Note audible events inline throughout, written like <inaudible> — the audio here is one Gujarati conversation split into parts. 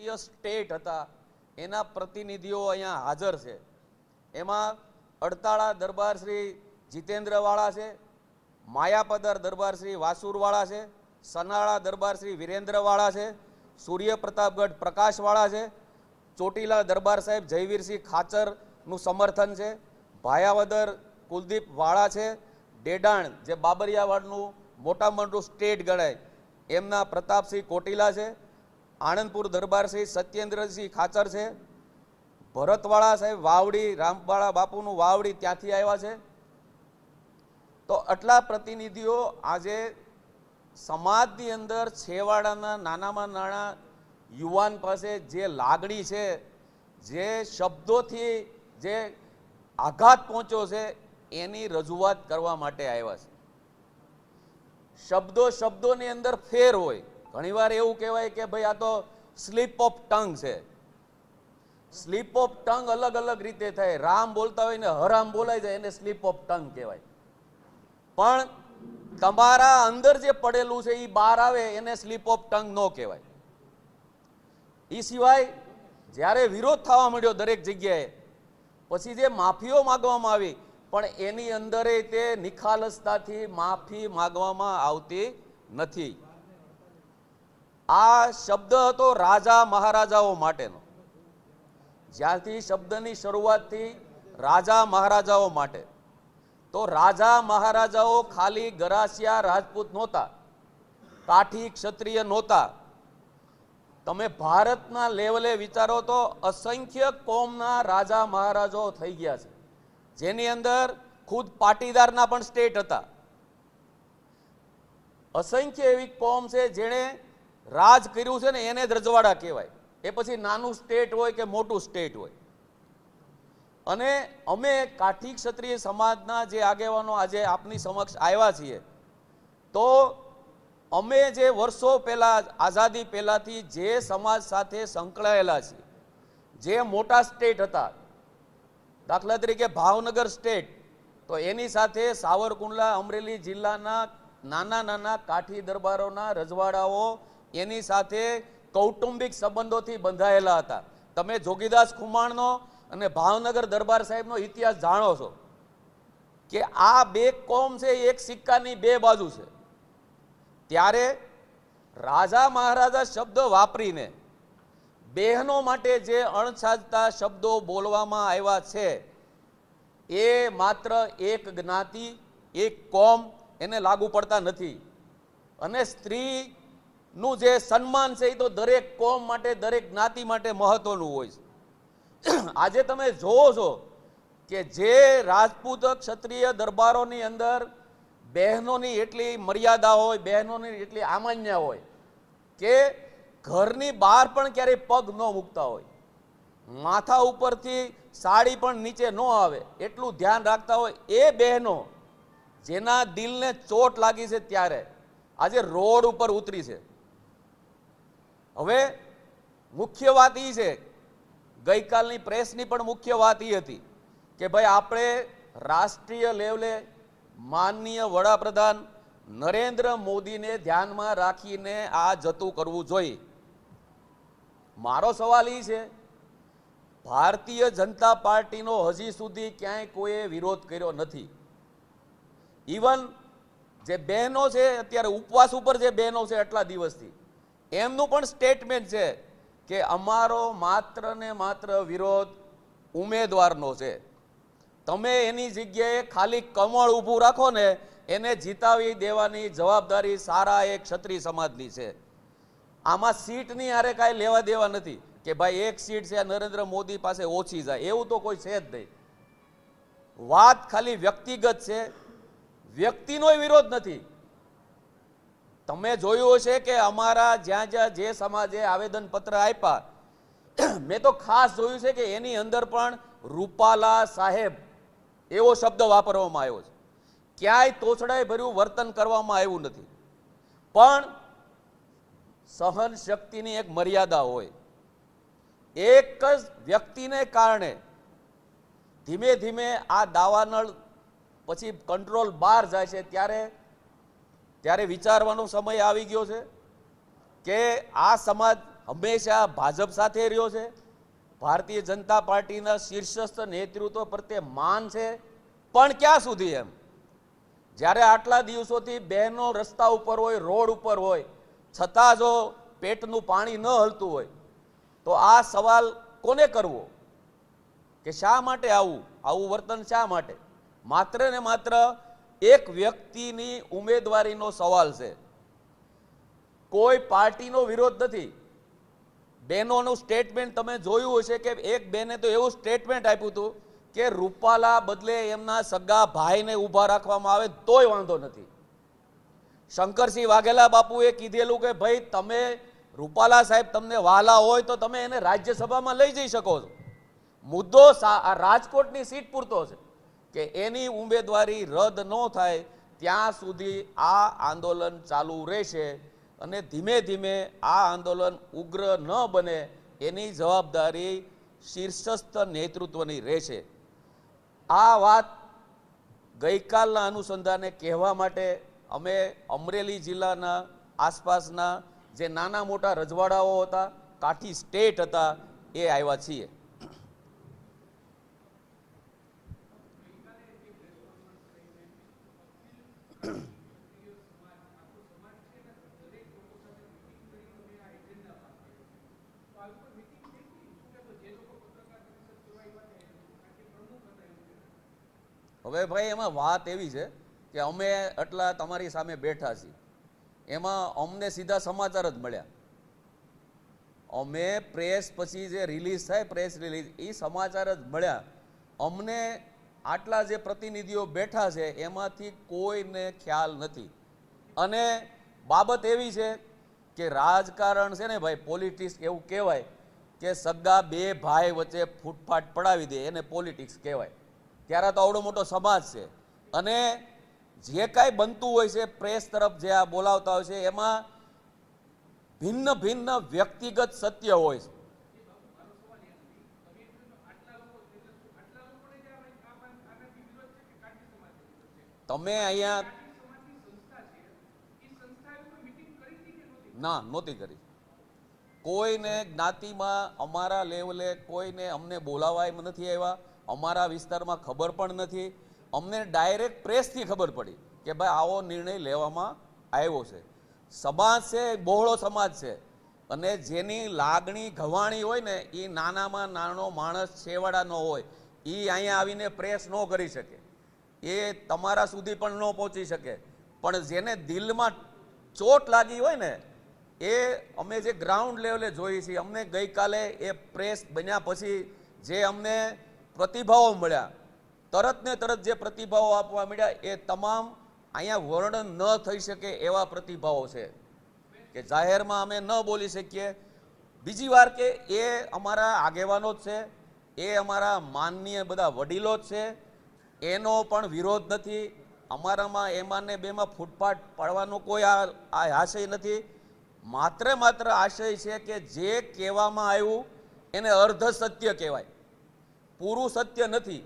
રાષ્ટ્રીય સ્ટેટ હતા. એના પ્રતિનિધિઓ અહીંયા હાજર છે. એમાં અડતાળા દરબાર શ્રી જીતેન્દ્રવાળા છે, માયાપદર દરબાર શ્રી વાસુરવાળા છે, સનાળા દરબાર શ્રી વિરેન્દ્રવાળા છે સૂર્ય પ્રતાપગઢ પ્રકાશવાળા છે, ચોટીલા દરબાર સાહેબ જયવીરસિંહ ખાચરનું સમર્થન છે, ભાયાવદર કુલદીપ વાળા છે, ડેડાણ જે બાબરિયાવાડનું મોટા મોટું સ્ટેટ ગણાય. એમના પ્રતાપસિંહ કોટીલા છે આણંદપુર દરબાર શ્રી સત્યેન્દ્રસિંહ ખાચર છે. ભરતવાળા સાહેબ વાવડી, રામવાળા બાપુનું વાવડી ત્યાંથી આવ્યા છે. તો આટલા પ્રતિનિધિઓ આજે સમાજની અંદર છેવાડાના નાનામાં નાના યુવાન પાસે જે લાગણી છે, જે શબ્દોથી જે આઘાત પહોંચ્યો છે, એની રજૂઆત કરવા માટે આવ્યા છે. શબ્દો શબ્દોની અંદર ફેર હોય. ઘણીવાર એવું કહેવાય કે ભાઈ આ તો સ્લીપ ઓફ ટંગ છે. સ્લીપ ઓફ ટંગ અલગ અલગ રીતે થાય. રામ બોલતા હોય ને હરામ બોલાય જાય એને સ્લીપ ઓફ ટંગ કહેવાય. પણ તમારા અંદર જે પડેલું છે એ બહાર આવે એને સ્લીપ ઓફ ટંગ ન કહેવાય. એ સિવાય જ્યારે વિરોધ થવા માંડ્યો દરેક જગ્યાએ, પછી જે માફીઓ માગવામાં આવી, પણ એની અંદરે તે નિખાલસતાથી માફી માગવામાં આવતી નથી. આ શબ્દ હતો રાજા મહારાજાઓ માટેનો. જ્યારથી શબ્દની શરૂઆતથી રાજા મહારાજાઓ માટે. તો રાજા મહારાજાઓ ખાલી ગરાસિયા રાજપૂત નહોતા, કાઠી ક્ષત્રિય નહોતા. તમે ભારતના લેવલે વિચારો તો અસંખ્ય કોમના રાજા મહારાજાઓ થઈ ગયા છે. જેની અંદર ખુદ પાટીદારના પણ સ્ટેટ હતા. અસંખ્ય એવી કોમ છે જેણે રાજ કર્યું છે ને એને જ રજવાડા કહેવાય. એ પછી નાનું સ્ટેટ હોય કે મોટું સ્ટેટ હોય. અને અમે કાઠી ક્ષત્રિય સમાજના જે આગેવાનો આજે આપની સમક્ષ આવ્યા છીએ, તો અમે જે વર્ષો પહેલાં, આઝાદી પહેલાંથી જે સમાજ સાથે સંકળાયેલા છીએ, જે મોટા સ્ટેટ હતા, દાખલા તરીકે ભાવનગર સ્ટેટ તો એની સાથે સાવરકુંડલા, અમરેલી જિલ્લાના નાના નાના કાઠી દરબારોના રજવાડાઓ એની સાથે કૌટુંબિક સંબંધોથી બંધાયેલા હતા. તમે જોગીદાસ ખુમાણનો અને ભાવનગર દરબાર સાહેબનો ઇતિહાસ જાણો છો કે આ બે કોમ છે, એક સિક્કાની બે બાજુ છે. ત્યારે રાજા મહારાજા શબ્દ વાપરીને બહેનો માટે જે અણછાજતા શબ્દો બોલવામાં આવ્યા છે, એ માત્ર એક જ્ઞાતિ, એક કોમ એને લાગુ પડતા નથી. અને સ્ત્રીનું જે સન્માન છે એ તો દરેક કોમ માટે, દરેક જ્ઞાતિ માટે મહત્વનું હોય છે. આજે તમે જોવો છો કે જે રાજપૂત ક્ષત્રિય દરબારોની અંદર બહેનોની એટલી મર્યાદા હોય, બહેનોની એટલી આમાન્ય હોય કે ઘરની બહાર પણ ક્યારેય પગ ન મૂકતા હોય. માથા ઉપરથી સાડી પણ નીચે ન આવે, એટલું ધ્યાન રાખતા હોય એ બહેનો જેના દિલને ચોટ લાગી છે ત્યારે, આજે રોડ ઉપર ઉતરી છે. હવે મુખ્ય વાત એ છે, ગઈકાલની પ્રેસની પણ મુખ્ય વાત એ હતી કે ભાઈ આપણે રાષ્ટ્રીય લેવલે માનનીય વડાપ્રધાન નરેન્દ્ર મોદીને ધ્યાનમાં રાખીને આ જતું કરવું જોઈએ. મારો સવાલ એ છે, ભારતીય જનતા પાર્ટીનો હજી સુધી ક્યાંય કોઈએ વિરોધ કર્યો નથી. ઇવન જે બહેનો છે, અત્યારે ઉપવાસ ઉપર જે બહેનો છે, આટલા દિવસથી એમનું પણ સ્ટેટમેન્ટ છે કે અમારો માત્ર ને માત્ર વિરોધ ઉમેદવારનો છે. તમે એની જગ્યાએ ખાલી કમળ ઊભું રાખો ને, એને જીતાવી દેવાની જવાબદારી સારા એક ક્ષત્રિય સમાજની છે. આમાં સીટની હારે કાંઈ લેવા દેવા નથી કે ભાઈ એક સીટ છે, નરેન્દ્ર મોદી પાસે ઓછી જાય, એવું તો કોઈ છે જ નહીં. વાત ખાલી વ્યક્તિગત છે વ્યક્તિનો વિરોધ નથી. તમે જોયું હશે કે અમારા જ્યાં જ્યાં જે સમાજે આવેદનપત્ર આપ્યા, <clears throat> મેં તો ખાસ જોયું છે કે એની અંદર પણ રૂપાલા સાહેબ એવો શબ્દ વાપરવામાં આવ્યો છે. ક્યાંય તોછડાઈ ભર્યું, વર્તન કરવામાં આવ્યું નથી. પણ સહન શક્તિની એક મર્યાદા હોય. એક જ વ્યક્તિને કારણે ધીમે ધીમે આ દાવાનળ પછી કંટ્રોલ બહાર જાય છે, ત્યારે ત્યારે વિચારવાનો સમય આવી ગયો છે કે આ સમાજ હંમેશા ભાજપ સાથે રહ્યો છે. ભારતીય જનતા પાર્ટીના શીર્ષસ્થ નેતૃત્વ પ્રત્યે માન છે. પણ ક્યાં સુધી એમ? જ્યારે આટલા દિવસોથી બહેનો રસ્તા ઉપર હોય, રોડ ઉપર હોય, છતાં જો પેટનું પાણી ન હલતું હોય, તો આ સવાલ કોને કરવો? કે શા માટે આવું? આવું વર્તન શા માટે? માત્ર ને માત્ર એક વ્યક્તિની ઉમેદવારીનો સવાલ છે. કોઈ પાર્ટીનો વિરોધ નથી. બહેનોનું સ્ટેટમેન્ટ તમે જોયું હશે કે એક બેને તો એવું સ્ટેટમેન્ટ આપ્યું હતું કે રૂપાલા બદલે એમના સગા ભાઈને ઊભા રાખવામાં આવે તોય વાંધો નથી. શંકરસિંહ વાઘેલા બાપુએ કીધેલું કે ભાઈ તમે રૂપાલા સાહેબ તમને વાલા હોય તો તમે એને રાજ્યસભામાં લઈ જઈ શકો છો. મુદ્દો રાજકોટની સીટ પૂરતો છે. કે એની ઉમેદવારી રદ ન થાય, ત્યાં સુધી આ આંદોલન ચાલુ રહેશે અને ધીમે ધીમે આ આંદોલન ઉગ્ર ન બને એની જવાબદારી શીર્ષસ્થ નેતૃત્વની રહેશે. આ વાત ગઈકાલના અનુસંધાને કહેવા માટે અમે અમરેલી જિલ્લાના આસપાસના જે નાના મોટા રજવાડાઓ હતા, કાઠી સ્ટેટ હતા, એ આવ્યા છીએ. હવે ભાઈ, એમાં વાત એવી છે કે અમે આટલા તમારી સામે બેઠા છીએ. એમાં અમને સીધા સમાચાર જ મળ્યા. અમે પ્રેસ પછી જે રિલીઝ થાય પ્રેસ રિલીઝ એ સમાચાર જ મળ્યા. અમને આટલા જે પ્રતિનિધિઓ બેઠા છે, એમાંથી કોઈને ખ્યાલ નથી. અને બાબત એવી છે કે રાજકારણ છે ને ભાઈ પોલિટિક્સ એવું કહેવાય કે સગા બે ભાઈ વચ્ચે ફૂટફાટ પડાવી દે, એને પોલિટિક્સ કહેવાય. ત્યારે તો આવડો મોટો સમાજ છે. અને જે કાંઈ બનતું હોય છે, પ્રેસ તરફ જે આ બોલાવતા હોય છે, એમાં ભિન્ન ભિન્ન વ્યક્તિગત સત્ય હોય છે. તમે અહીંયા ના, નહોતી કરી. કોઈને જ્ઞાતિમાં અમારા લેવલે કોઈને અમને બોલાવાય નથી આવ્યા. અમારા વિસ્તારમાં ખબર પણ નથી. અમને ડાયરેક્ટ પ્રેસથી ખબર પડી કે ભાઈ આવો નિર્ણય લેવામાં આવ્યો છે. સમાજ છે બહોળો સમાજ છે. અને જેની લાગણી ઘવાણી હોય ને એ નાનામાં નાનો માણસ છેવાડાનો હોય એ અહીંયા આવીને પ્રેસ ન કરી શકે. એ તમારા સુધી પણ ન પહોંચી શકે. પણ જેને દિલમાં ચોટ લાગી હોય ને, એ અમે જે ગ્રાઉન્ડ લેવલે જોઈએ છીએ, અમને ગઈકાલે એ પ્રેસ બન્યા પછી જે અમને પ્રતિભાવો મળ્યા. તરત ને તરત જે પ્રતિભાવો આપવા મળ્યા, એ તમામ અહીંયા વર્ણન ન થઈ શકે એવા પ્રતિભાવો છે. કે જાહેરમાં અમે ન બોલી શકીએ. બીજી વાર કે એ અમારા આગેવાનો જ છે, એ અમારા માનનીય બધા વડીલો જ છે. એનો પણ વિરોધ નથી. અમારામાં એમાં ને બેમાં ફૂટપાટ પાડવાનો કોઈ આ આશય નથી. માત્ર માત્ર આશય છે કે જે કહેવામાં આવ્યું, એને અર્ધ સત્ય કહેવાય. પૂરું સત્ય નથી.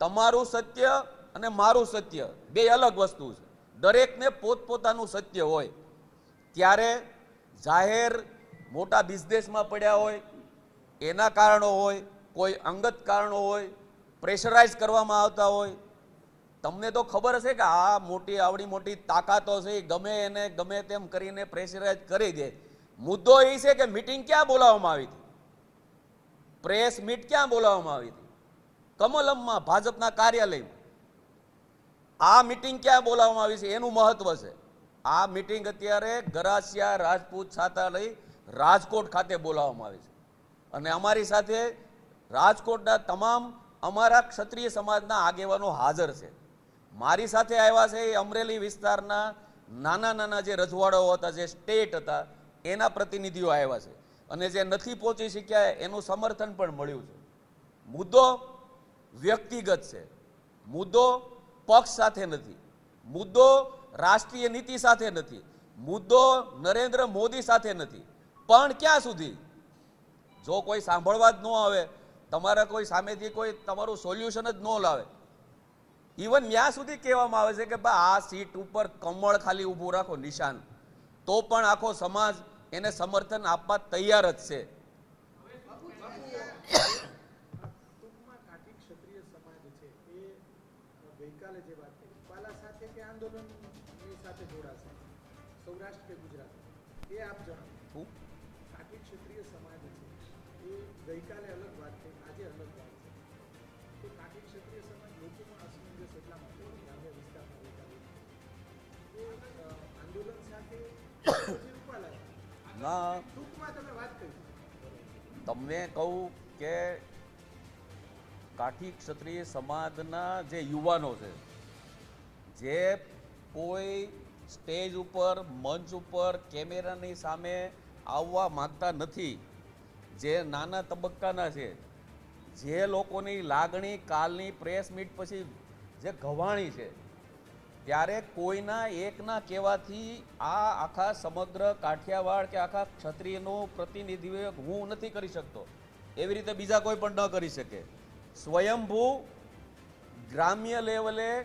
તમારું સત્ય અને મારું સત્ય બે અલગ વસ્તુ છે. દરેકને પોતપોતાનું સત્ય હોય. ત્યારે જાહેર મોટા બિઝનેસમાં પડ્યા હોય, એના કારણો હોય, કોઈ અંગત કારણો હોય, પ્રેશરાઇઝ કરવામાં આવતા હોય. તમને તો ખબર હશે કે આ મોટી આવડી મોટી તાકાતો છે ગમે એને ગમે તેમ કરીને પ્રેશરાઇઝ કરી દે. મુદ્દો એ છે કે મિટિંગ ક્યાં બોલાવવામાં આવી હતી? પ્રેસ મીટ ક્યાં બોલાવવામાં આવી હતી? કમલમમાં ભાજપના કાર્યાલયમાં. આ મિટિંગ ક્યાં બોલાવવામાં આવી છે? એનું મહત્વ છે. આ મિટિંગ અત્યારે ગરાસિયા રાજપૂત છાત્રાલય રાજકોટ ખાતે બોલાવવામાં આવી છે. અને અમારી સાથે રાજકોટના તમામ અમારા ક્ષત્રિય સમાજના આગેવાનો હાજર છે. મારી સાથે આવ્યા છે એ અમરેલી વિસ્તારના નાના નાના જે રજવાડાઓ હતા, જે સ્ટેટ હતા, એના પ્રતિનિધિઓ આવ્યા છે. અને જે નથી પહોંચી શક્યા એનું સમર્થન પણ મળ્યું છે. મુદ્દો વ્યક્તિગત છે. મુદ્દો પક્ષ સાથે નથી. મુદ્દો રાષ્ટ્રીય નીતિ સાથે નથી. મુદ્દો નરેન્દ્ર મોદી સાથે નથી. પણ ક્યાં સુધી? જો કોઈ સાંભળવા જ ન આવે, તમારા કોઈ સામેથી કોઈ તમારું સોલ્યુશન જ ન લાવે. ઇવન ત્યાં સુધી કહેવામાં આવે છે કે ભાઈ આ સીટ ઉપર કમળ ખાલી ઊભું રાખો, નિશાન. તો પણ આખો સમાજ એને સમર્થન આપવા તૈયાર જ છે ટૂંકમાં કાઠી ક્ષત્રિય સમાજ છે એ ગઈકાલે જે વાત કરી પાલા સાથે કે આંદોલનની સાથે જોડાશે સૌરાષ્ટ્ર કે ગુજરાત એ આપ જણાવો? ક્ષત્રિય સમાજ છે એ ગઈકાલે અલગ વાત થઈ આજે અલગ વાત છે તો કાઠી ક્ષત્રિય સમાજ લોકોમાં અસમંજસ એટલા માટે ગ્રામ્ય વિસ્તારમાં ગઈકાલે એ આંદોલન સાથે રૂપાલા ના. તમને કહું કે કાઠી ક્ષત્રિય સમાજના જે યુવાનો છે, જે કોઈ સ્ટેજ ઉપર, મંચ ઉપર, કેમેરાની સામે આવવા માંગતા નથી, જે નાના તબક્કાના છે, જે લોકોની લાગણી, કાલની પ્રેસ મીટ પછી જે ઘવાણી છે ત્યારે કોઈના એકના કહેવાથી આ આખા સમગ્ર કાઠિયાવાડ કે આખા ક્ષત્રિયનું પ્રતિનિધિત્વ હું નથી કરી શકતો. એવી રીતે બીજા કોઈ પણ ન કરી શકે. સ્વયંભૂ ગ્રામ્ય લેવલે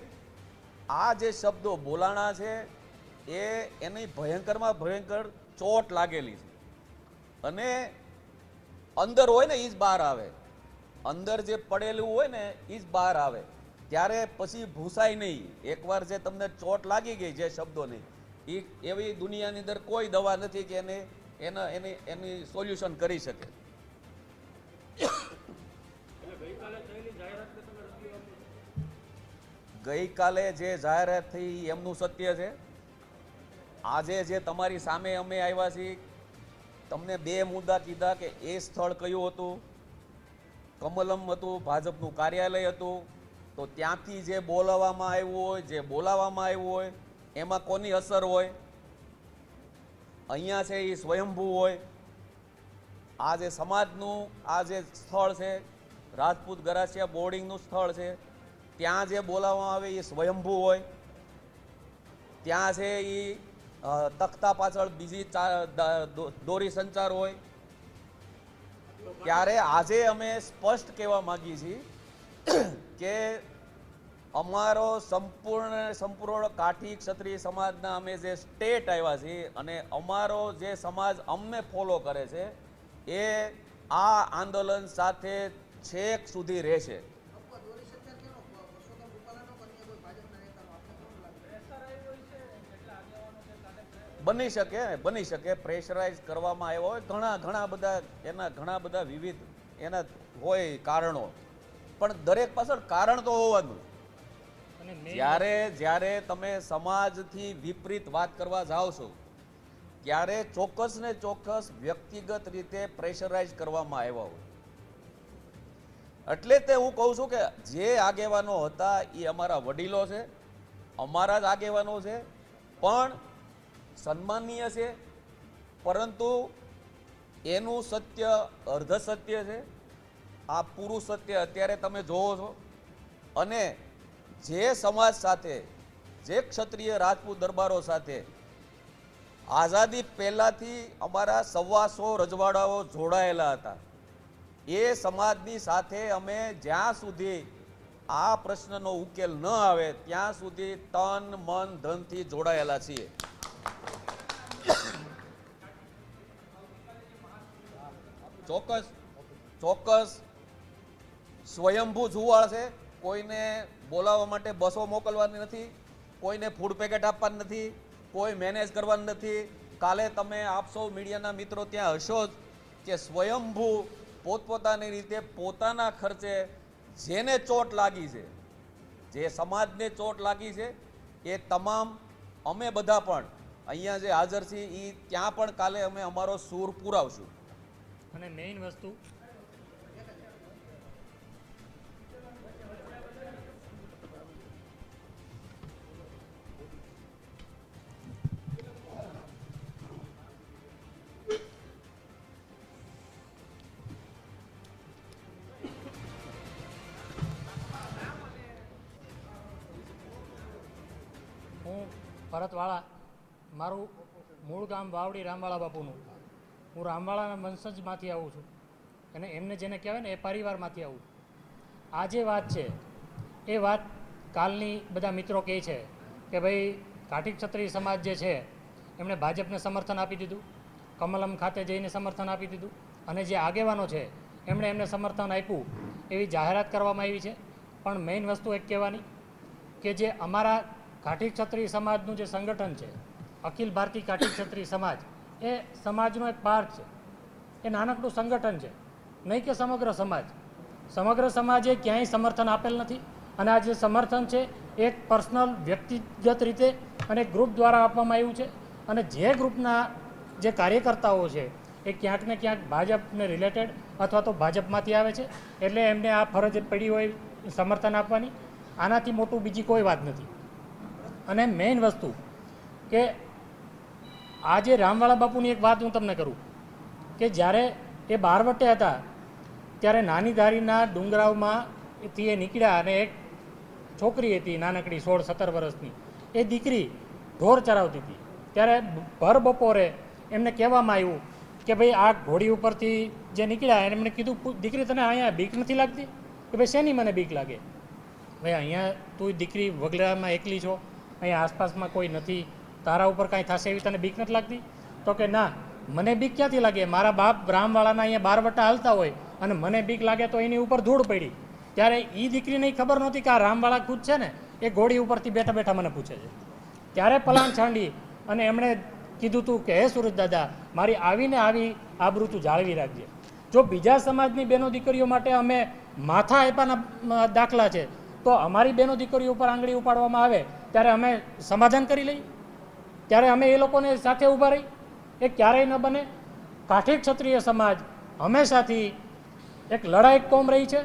આ જે શબ્દો બોલાણા છે, એ એની ભયંકરમાં ભયંકર ચોટ લાગેલી છે. અને અંદર હોય ને એ જ બહાર આવે. અંદર જે પડેલું હોય ને એ જ બહાર આવે. ત્યારે પછી ભૂસાય નહીં. એકવાર જે તમને ચોટ લાગી ગઈ જે શબ્દોની, એ એવી દુનિયાની અંદર કોઈ દવા નથી કે એને, એના, એની એની સોલ્યુશન કરી શકે. ગઈકાલે જે જાહેરાત થઈ, એમનું સત્ય છે. આજે જે તમારી સામે અમે આવ્યા છીએ, તમને બે મુદ્દા કીધા કે એ સ્થળ કયું હતું? કમલમ હતું, ભાજપનું કાર્યાલય હતું. તો ત્યાંથી જે બોલાવવામાં આવ્યું હોય, જે બોલાવવામાં આવ્યું હોય, એમાં કોની અસર હોય? અહીંયા છે એ સ્વયંભૂ હોય. આ જે સમાજનું, આ જે સ્થળ છે, રાજપૂત ગરાસિયા બોર્ડિંગનું સ્થળ છે, ત્યાં જે બોલાવવામાં આવે એ સ્વયંભૂ હોય. ત્યાં છે એ તખ્તા પાછળ બીજી દોરી સંચાર હોય. ત્યારે આજે અમે સ્પષ્ટ કહેવા માંગીએ છીએ કે અમારો સંપૂર્ણ સંપૂર્ણ કાઠી ક્ષત્રિય સમાજના અમે જે સ્ટેટ આવ્યા છીએ અને અમારો જે સમાજ અમને ફોલો કરે છે, એ આ આંદોલન સાથે છેક સુધી રહેશે. બની શકે બની શકે. પ્રેશરાઇઝ કરવામાં આવ્યો હોય, ઘણા ઘણા બધા, એના ઘણા બધા વિવિધ એના હોય કારણો. પણ દરેક પાછળ કારણ તો હોવાનું. જ્યારે જ્યારે તમે સમાજથી વિપરીત વાત કરવા જાઓ છો ત્યારે ચોક્કસ ને ચોક્કસ વ્યક્તિગત રીતે પ્રેશરાઇઝ કરવામાં આવ્યા હોય. એટલે તે હું કહું છું કે જે આગેવાનો હતા એ અમારા વડીલો છે અમારા જ આગેવાનો છે પણ સન્માનીય છે પરંતુ એનું સત્ય અર્ધ સત્ય છે આ પૂરું સત્ય અત્યારે તમે જોવો છો. અને જે સમાજ સાથે, જે ક્ષત્રિય રાજપૂત દરબારો સાથે આઝાદી પહેલાંથી અમારા સવાસો રજવાડાઓ જોડાયેલા હતા. એ સમાજની સાથે અમે જ્યાં સુધી આ પ્રશ્નનો ઉકેલ ન આવે, ત્યાં સુધી તન, મન, ધનથી જોડાયેલા છીએ. ચોક્કસ ચોક્કસ. સ્વયંભૂ જુવાળ છે. કોઈને બોલાવવા માટે બસો મોકલવાની નથી, કોઈને ફૂડ પેકેટ આપવાની નથી, કોઈ મેનેજ કરવાનું નથી. કાલે તમે આપશો મીડિયાના મિત્રો ત્યાં હશો જ કે સ્વયંભૂ પોતપોતાની રીતે પોતાના ખર્ચે જેને ચોટ લાગી છે, જે સમાજને ચોટ લાગી છે, એ તમામ અમે બધા પણ અહીંયા જે હાજર છીએ એ ત્યાં પણ કાલે અમે અમારો સૂર પુરાવશું. અને મેઇન વસ્તુ ભરતવાળા, મારું મૂળ ગામ વાવડી રામવાળા બાપુનું. હું રામવાળાના વંશજમાંથી આવું છું. અને એમને જેને કહેવાય ને એ પરિવારમાંથી આવું. આ જે વાત છે, એ વાત કાલની બધા મિત્રો કહે છે કે ભાઈ કાઠી ક્ષત્રિય સમાજ જે છે, એમણે ભાજપને સમર્થન આપી દીધું, કમલમ ખાતે જઈને સમર્થન આપી દીધું, અને જે આગેવાનો છે, એમણે એમને સમર્થન આપ્યું, એવી જાહેરાત કરવામાં આવી છે. પણ મેઇન વસ્તુ એક કહેવાની કે જે અમારા ઘાટી ક્ષત્રિય સમાજનું જે સંગઠન છે, અખિલ ભારતીય કાઠી ક્ષત્રિય સમાજ, એ સમાજનો એક પાર્ટ છે. એ નાનકડું સંગઠન છે. નહીં કે સમગ્ર સમાજ. સમગ્ર સમાજે ક્યાંય સમર્થન આપેલ નથી અને આ જે સમર્થન છે, એ પર્સનલ, વ્યક્તિગત રીતે અને ગ્રુપ દ્વારા આપવામાં આવ્યું છે અને જે ગ્રુપના જે કાર્યકર્તાઓ છે, એ ક્યાંક ને ક્યાંક ભાજપને રિલેટેડ અથવા તો ભાજપમાંથી આવે છે. એટલે એમને આ ફરજ પડી હોય સમર્થન આપવાની. આનાથી મોટું બીજી કોઈ વાત નથી. અને મેઇન વસ્તુ કે આજે રામવાળા બાપુની એક વાત હું તમને કરું કે જ્યારે એ બારવટે હતા, ત્યારે નાની ધારીના ડુંગરાવમાંથી એ નીકળ્યા અને એક છોકરી હતી નાનકડી સોળ સત્તર વર્ષની. એ દીકરી ઢોર ચરાવતી હતી. ત્યારે ભર બપોરે એમને કહેવામાં આવ્યું કે ભાઈ આ ઘોડી ઉપરથી જે નીકળ્યા એમણે કીધું દીકરી તને અહીંયા બીક નથી લાગતી? કે ભાઈ શેની મને બીક લાગે? ભાઈ અહીંયા તું દીકરી વગડામાં એકલી છો. અહીંયા આસપાસમાં કોઈ નથી. તારા ઉપર કાંઈ થશે એવી તને બીક નથી લાગતી? તો કે ના, મને બીક ક્યાંથી લાગે? મારા બાપ રામવાળાના અહીંયા બાર વટા હાલતા હોય અને મને બીક લાગે તો એની ઉપર ધૂળ પડી. ત્યારે એ દીકરીને ખબર નહોતી કે આ રામવાળા ખુદ છે ને, એ ઘોડી ઉપરથી બેઠા બેઠા મને પૂછે છે. ત્યારે પલાણ છાંડી અને એમણે કીધું તું કે, હે સુરજ દાદા, મારી આવીને આવી આબરૂ તું જાળવી રાખજે. જો બીજા સમાજની બેનો દીકરીઓ માટે અમે માથા આપ્યાના દાખલા છે, તો અમારી બેનો દીકરીઓ ઉપર આંગળી ઉપાડવામાં આવે ત્યારે અમે સમાધાન કરી લઈએ. ત્યારે અમે એ લોકોને સાથે ઊભા રહી. એ ક્યારેય ન બને. કાઠી ક્ષત્રિય સમાજ હંમેશાથી એક લડાયક કોમ રહી છે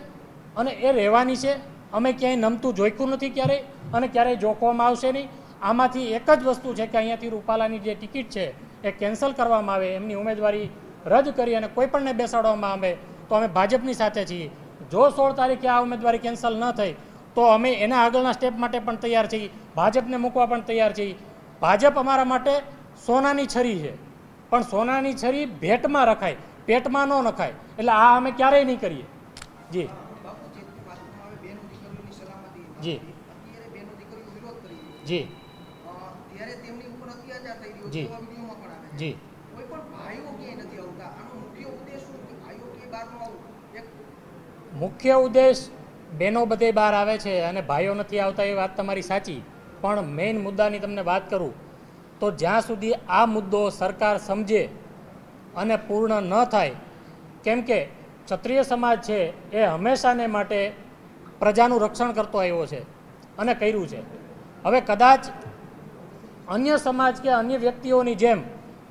અને એ રહેવાની છે. અમે ક્યાંય નમતું જોઈતું નથી ક્યારેય અને ક્યારેય જોખવામાં આવશે નહીં. આમાંથી એક જ વસ્તુ છે કે અહીંયાથી રૂપાલાની જે ટિકિટ છે એ કેન્સલ કરવામાં આવે, એમની ઉમેદવારી રદ કરી અને કોઈ પણને બેસાડવામાં આવે તો અમે ભાજપની સાથે છીએ. જો સોળ તારીખે આ ઉમેદવારી કેન્સલ ન થઈ તો અમે એના આગળના સ્ટેપ માટે પણ તૈયાર છીએ. ભાજપને મૂકવા પણ તૈયાર છીએ. ભાજપ અમારા માટે સોનાની છરી છે. પણ સોનાની છરી ભેટમાં રખાય. પેટમાં ન નખાય. એટલે આ અમે ક્યારેય નહીં કરીએ. જી. જે. જી. જી. જી. મુખ્ય ઉદ્દેશ બહેનો બધે બહાર આવે છે અને ભાઈઓ નથી આવતા એ વાત તમારી સાચી. પણ મેઇન મુદ્દાની તમને વાત કરું, તો જ્યાં સુધી આ મુદ્દો સરકાર સમજે અને પૂર્ણ ન થાય, કેમ કે ક્ષત્રિય સમાજ છે એ હંમેશાને માટે પ્રજાનું રક્ષણ કરતો આવ્યો છે અને કર્યું છે. હવે કદાચ અન્ય સમાજ કે અન્ય વ્યક્તિઓની જેમ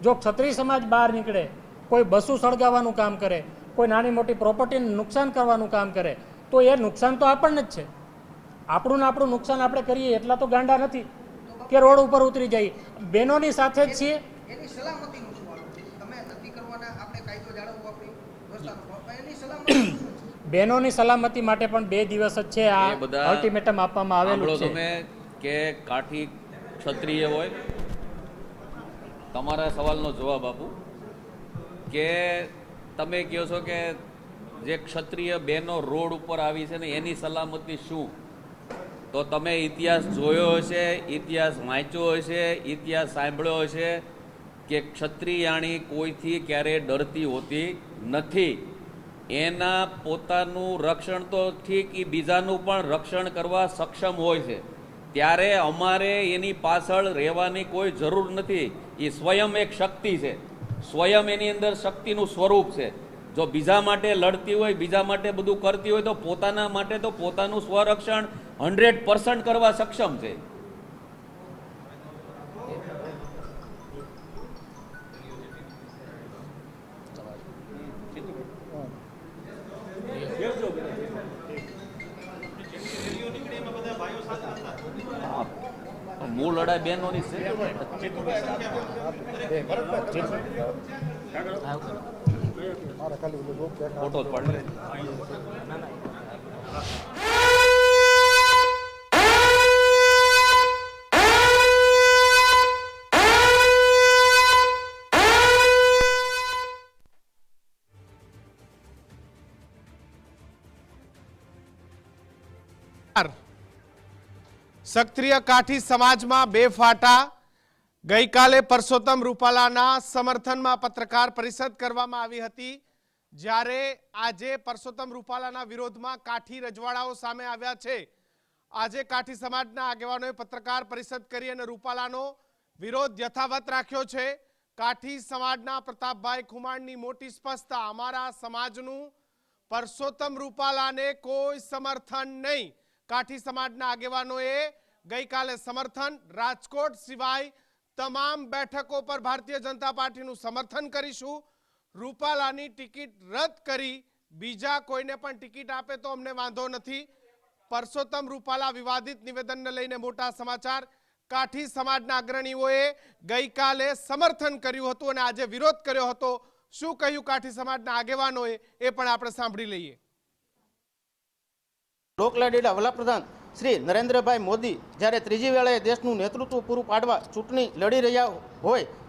જો ક્ષત્રિય સમાજ બહાર નીકળે, કોઈ બસું સળગાવવાનું કામ કરે, કોઈ નાની મોટી પ્રોપર્ટીને નુકસાન કરવાનું કામ કરે તો એ નુકસાન તો આપણને જ છે. આપણું ને આપણું નુકસાન આપણે કરીએ એટલા તો ગાંડા નથી કે રોડ ઉપર ઉતરી જઈએ. બહેનોની સાથે જ છીએ. બહેનોની સલામતી માટે પણ બે દિવસ જ છે આ બધા અલ્ટિમેટમ આપવામાં આવેલું છે. તમે કે કાઠી ક્ષત્રિય હોય. તમારા સવાલનો જવાબ આપું કે તમે કહો છો કે જે ક્ષત્રિય બહેનો રોડ ઉપર આવી છે ને એની સલામતી શું? તો તમે ઇતિહાસ જોયો હશે, ઇતિહાસ વાંચ્યો હશે, ઇતિહાસ સાંભળ્યો હશે કે ક્ષત્રિયાણી કોઈથી ક્યારેય ડરતી હોતી નથી. એના પોતાનું રક્ષણ તો ઠીક એ બીજાનું પણ રક્ષણ કરવા સક્ષમ હોય છે. ત્યારે અમારે એની પાછળ રહેવાની કોઈ જરૂર નથી. એ સ્વયં એક શક્તિ છે. સ્વયં એની અંદર શક્તિનું સ્વરૂપ છે. જો બીજા માટે લડતી હોય બીજા માટે બધું કરતી હોય તો પોતાના માટે તો પોતાનું સ્વરક્ષણ હંડ્રેડ પર્સન્ટ કરવા સક્ષમ છે. મૂળ લડાઈ બહેનોની છે. ફોટો. ક્ષત્રિય કાઠી સમાજમાં બે ફાટા ગઈકાલે પરસોત્તમ રૂપાલાના સમર્થનમાં પત્રકાર પરિષદ કરવામાં આવી હતી જ્યારે આજે પરસોત્તમ રૂપાલાના વિરોધમાં કાઠી રજવાડાઓ સામે આવ્યા છે, આજે કાઠી સમાજના આગેવાનોએ પત્રકાર પરિષદ કરી અને રૂપાલાનો વિરોધ યથાવત રાખ્યો છે. કાઠી સમાજના પ્રતાપભાઈ ખુમાણની મોટી સ્પષ્ટતા, અમારા સમાજનું પરસોત્તમ રૂપાલાને કોઈ સમર્થન નહીં. કાઠી સમાજના આગેવાનોએ ગઈકાલે સમર્થન, રાજકોટ સિવાય તમામ બેઠકો પર ભારતીય જનતા પાર્ટીનું સમર્થન કરીશું. રૂપાલાની ટિકિટ રદ કરી, બીજા કોઈને પણ ટિકિટ આપે તો અમને વાંધો નથી. પરસોત્તમ રૂપાલા વિવાદિત નિવેદનને લઈને મોટા સમાચાર. કાઠી સમાજના અગ્રણીઓએ ગઈકાલે સમર્થન કર્યું હતું અને આજે વિરોધ કર્યો હતો. શું કહ્યું કાઠી સમાજના આગેવાનોએ એ પણ આપણે સાંભળી લઈએ. લોકલાડીલા વડાપ્રધાન શ્રી નરેન્દ્રભાઈ મોદી જ્યારે ત્રીજી વેળાએ દેશનું નેતૃત્વ પૂરું પાડવા ચૂંટણી લડી રહ્યા હોય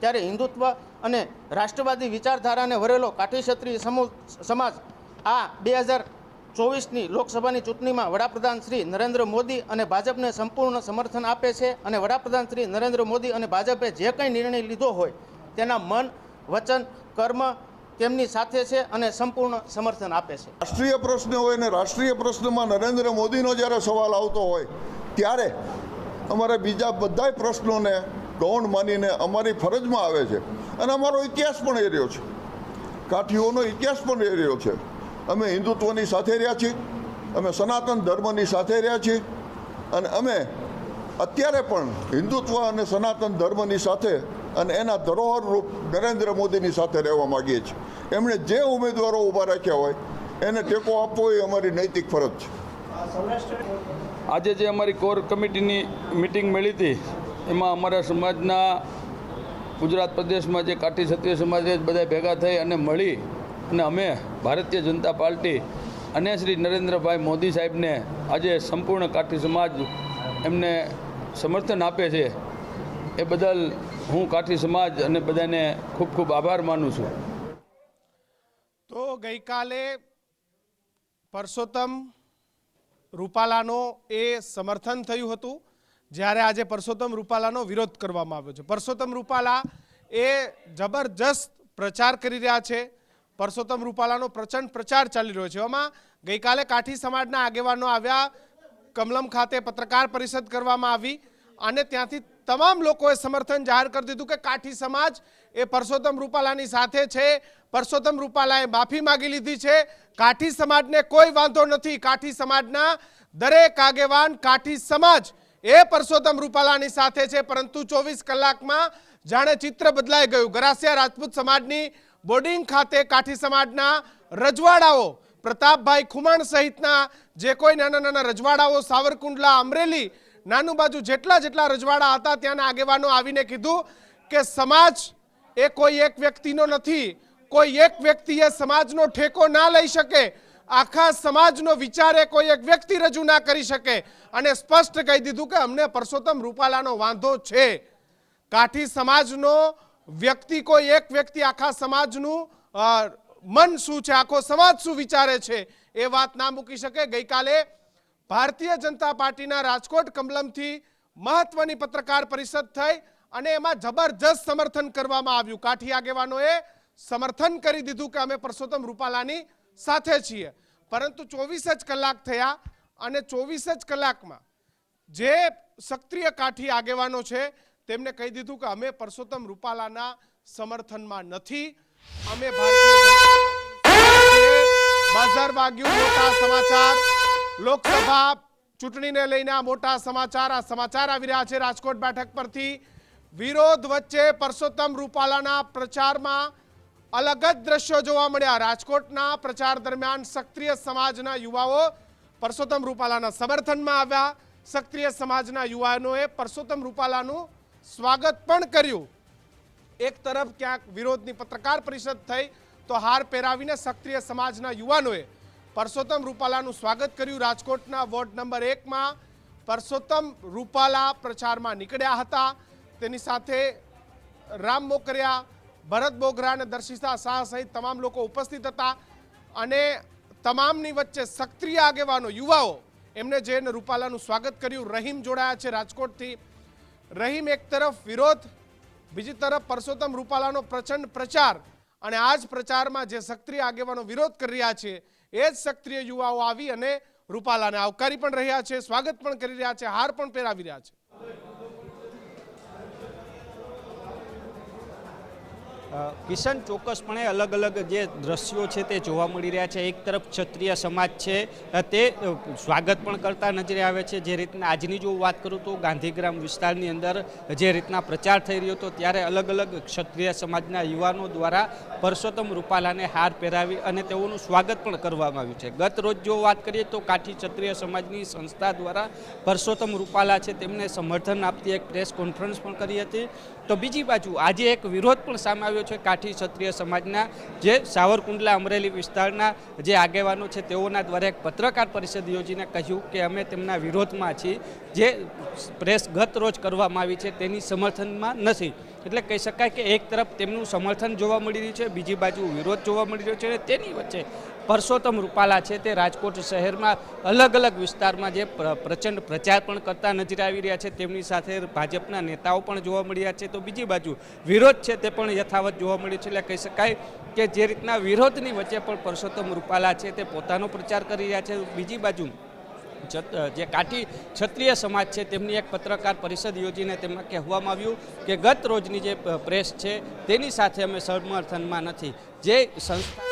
ત્યારે હિન્દુત્વ અને રાષ્ટ્રવાદી વિચારધારાને વરેલો કાઠી ક્ષત્રિય સમાજ આ બે હજાર ચોવીસની લોકસભાની ચૂંટણીમાં વડાપ્રધાન શ્રી નરેન્દ્ર મોદી અને ભાજપને સંપૂર્ણ સમર્થન આપે છે અને વડાપ્રધાન શ્રી નરેન્દ્ર મોદી અને ભાજપે જે કંઈ નિર્ણય લીધો હોય તેના મન, વચન, કર્મ તેમની સાથે છે અને સંપૂર્ણ સમર્થન આપે છે. રાષ્ટ્રીય પ્રશ્ન હોય અને રાષ્ટ્રીય પ્રશ્નમાં નરેન્દ્ર મોદીનો જ્યારે સવાલ આવતો હોય, ત્યારે અમારે બીજા બધાય પ્રશ્નોને ગૌણ માનીને અમારી ફરજમાં આવે છે. અને અમારો ઇતિહાસ પણ એ રહ્યો છે. કાઠીઓનો ઇતિહાસ પણ એ રહ્યો છે. અમે હિન્દુત્વની સાથે રહ્યા છીએ. અમે સનાતન ધર્મની સાથે રહ્યા છીએ. અને અમે અત્યારે પણ હિન્દુત્વ અને સનાતન ધર્મની સાથે અને એના ધરોહર રૂપ નરેન્દ્ર મોદીની સાથે રહેવા માગીએ છીએ. એમણે જે ઉમેદવારો ઊભા રાખ્યા હોય, એને ટેકો આપવો એ અમારી નૈતિક ફરજ છે. આજે જે અમારી કોર કમિટીની મિટિંગ મળી હતી એમાં અમારા સમાજના ગુજરાત પ્રદેશમાં જે કાઠી ક્ષત્રિય સમાજ બધા ભેગા થઈ અને મળી અને અમે ભારતીય જનતા પાર્ટી અને શ્રી નરેન્દ્રભાઈ મોદી સાહેબને આજે સંપૂર્ણ કાઠી સમાજ એમને સમર્થન આપે છે, એ બદલ હું કાઠી સમાજ અને બધાને ખૂબ ખૂબ આભાર માનું છું. તો ગઈકાલે પરસોત્તમ રૂપાલાનો એ સમર્થન થયું હતું. જ્યારે આજે પરસોત્તમ રૂપાલાનો વિરોધ કરવામાં આવ્યો છે. પરસોત્તમ રૂપાલા એ જબરજસ્ત પ્રચાર કરી રહ્યા છે. પરસોત્તમ રૂપાલાનો પ્રચંડ પ્રચાર ચાલી રહ્યો છે. એમાં ગઈકાલે કાઠી સમાજના આગેવાનો આવ્યા, કમલમ ખાતે પત્રકાર પરિષદ કરવામાં આવી અને ત્યાંથી તમામ લોકોએ સમર્થન જાહેર કરી દીધું કે કાઠી સમાજ એ પરસોત્તમ રૂપાલાની સાથે છે. પરસોત્તમ રૂપાલાએ માફી માંગી લીધી છે. કાઠી સમાજને કોઈ વાંધો નથી. કાઠી સમાજના દરેક આગેવાન કાઠી સમાજ એ પરસોત્તમ રૂપાલાની સાથે છે, પરંતુ ચોવીસ કલાકમાં જાણે ચિત્ર બદલાઈ ગયું. ગરાસિયા રાજપૂત સમાજની બોર્ડિંગ ખાતે કાઠી સમાજના રજવાડાઓ, પ્રતાપભાઈ ખુમાણ સહિતના જે કોઈ નાના નાના રજવાડાઓ, સાવરકુંડલા, અમરેલી, નાનું બાજુ જેટલા જેટલા રજવાડા હતા, ત્યાંના આગેવાનો આવીને કીધું કે સમાજ એ કોઈ એક વ્યક્તિનો નથી. કોઈ એક વ્યક્તિએ સમાજનો ઠેકો ના લઈ શકે. આખા સમાજનો વિચાર એ કોઈ એક વ્યક્તિ રજૂ ના કરી શકે. અને સ્પષ્ટ કહી દીધું કે અમને પરસોત્તમ રૂપાલાનો વાંધો છે. કાઠી સમાજનો વ્યક્તિ કોઈ એક વ્યક્તિ આખા સમાજનું મન શું છે, આખો સમાજ શું વિચારે છે, એ વાત ના મૂકી શકે. ગઈકાલે ભારતીય જનતા પાર્ટીના રાજકોટ કમલમથી મહત્વની પત્રકાર પરિષદ થઈ અને એમાં જબરજસ્ત સમર્થન કરવામાં આવ્યું. કાઠી આગેવાનોએ સમર્થન કરી દીધું કે અમે પરસોત્તમ રૂપાલાની સાથે છીએ. પરંતુ ચોવીસ જ કલાક થયા અને ચોવીસ જ કલાકમાં જે સક્રિય કાઠી આગેવાનો છે, તેમને કહી દીધું કે અમે પરસોત્તમ રૂપાલાના સમર્થનમાં નથી. અમે. બઝર વાગ્યું, મોટા સમાચાર. લોકસભા ચૂંટણીને લઈને મોટા સમાચાર, આ સમાચાર આવી રહ્યા છે રાજકોટ બેઠક પરથી. વિરોધ વચ્ચે પરસોત્તમ રૂપાલાના પ્રચારમાં અલગ જ દ્રશ્યો જોવા મળ્યા. રાજકોટના પ્રચાર દરમિયાન સક્રિય સમાજના યુવાઓ પરસોત્તમ રૂપાલાના સમર્થનમાં આવ્યા. સક્રિય સમાજના યુવાનોએ પરસોત્તમ રૂપાલાનું સ્વાગત પણ કર્યું. એક તરફ ક્યાંક વિરોધની પત્રકાર પરિષદ થઈ, તો હાર પહેરાવીને સક્રિય સમાજના યુવાનોએ પરસોત્તમ રૂપાલાનું સ્વાગત કર્યું. રાજકોટના વોર્ડ નંબર એકમાં પરસોત્તમ રૂપાલા પ્રચારમાં નીકળ્યા હતા. તેની સાથે રામ મોકરિયા ભરત બોગરા અને દર્શિતા શાહ સહિત તમામ લોકો ઉપસ્થિત હતા. અને તમામની વચ્ચે સક્રિય આગેવાનો, યુવાઓ, એમને જઈને રૂપાલાનું સ્વાગત કર્યું. રહીમ જોડાયા છે રાજકોટથી. રહીમ એક તરફ વિરોધ, બીજી તરફ પરસોત્તમ રૂપાલાનો પ્રચંડ પ્રચાર અને આ જ પ્રચારમાં જે સક્રિય આગેવાનો વિરોધ કરી રહ્યા છે, એ જ સક્રિય યુવાઓ આવી અને રૂપાલાને આવકારી પણ રહ્યા છે, સ્વાગત પણ કરી રહ્યા છે, હાર પણ પહેરાવી રહ્યા છે. કિશન, ચોક્કસપણે અલગ અલગ જે દ્રશ્યો છે તે જોવા મળી રહ્યા છે. એક તરફ ક્ષત્રિય સમાજ છે તે સ્વાગત પણ કરતા નજરે આવે છે. જે રીતના આજની જો વાત કરું તો ગાંધીગ્રામ વિસ્તારની અંદર જે રીતના પ્રચાર થઈ રહ્યો હતો, ત્યારે અલગ અલગ ક્ષત્રિય સમાજના યુવાનો દ્વારા પરસોત્તમ રૂપાલાને હાર પહેરાવી અને તેઓનું સ્વાગત પણ કરવામાં આવ્યું છે. ગત રોજ જો વાત કરીએ તો કાઠી ક્ષત્રિય સમાજની સંસ્થા દ્વારા પરસોત્તમ રૂપાલા છે, તેમને સમર્થન આપતી એક પ્રેસ કોન્ફરન્સ પણ કરી હતી. તો બીજી બાજુ આજે એક વિરોધ પણ સામે આવ્યો છે કાઠી ક્ષત્રિય સમાજના, જે સાવરકુંડલા અમરેલી વિસ્તારના જે આગેવાનો છે તેઓના દ્વારા એક પત્રકાર પરિષદ યોજીને કહ્યું કે અમે તેમના વિરોધમાં છીએ. જે પ્રેસ ગત રોજ કરવામાં આવી છે તેની સમર્થનમાં નથી. એટલે કહી શકાય કે એક તરફ તેમનું સમર્થન જોવા મળી રહ્યું છે, બીજી બાજુ વિરોધ જોવા મળી રહ્યો છે અને તેની વચ્ચે પરસોત્તમ રૂપાલા છે તે રાજકોટ શહેરમાં અલગ અલગ વિસ્તારમાં જે પ્ર- પ્રચંડ પ્રચાર પણ કરતા નજરે આવી રહ્યા છે. તેમની સાથે ભાજપના નેતાઓ પણ જોવા મળી રહ્યા છે. તો બીજી બાજુ વિરોધ છે તે પણ યથાવત જોવા મળ્યું છે. એટલે કહી શકાય કે જે રીતના વિરોધની વચ્ચે પણ પરસોત્તમ રૂપાલા છે તે પોતાનો પ્રચાર કરી રહ્યા છે. બીજી બાજુ જે કાઠી ક્ષત્રિય સમાજ છે, તેમની એક પત્રકાર પરિષદ યોજીને તેમાં કહેવામાં આવ્યું કે ગત રોજની જે પ્રેસ છે, તેની સાથે અમે સમર્થનમાં નથી. જે સંસ્થા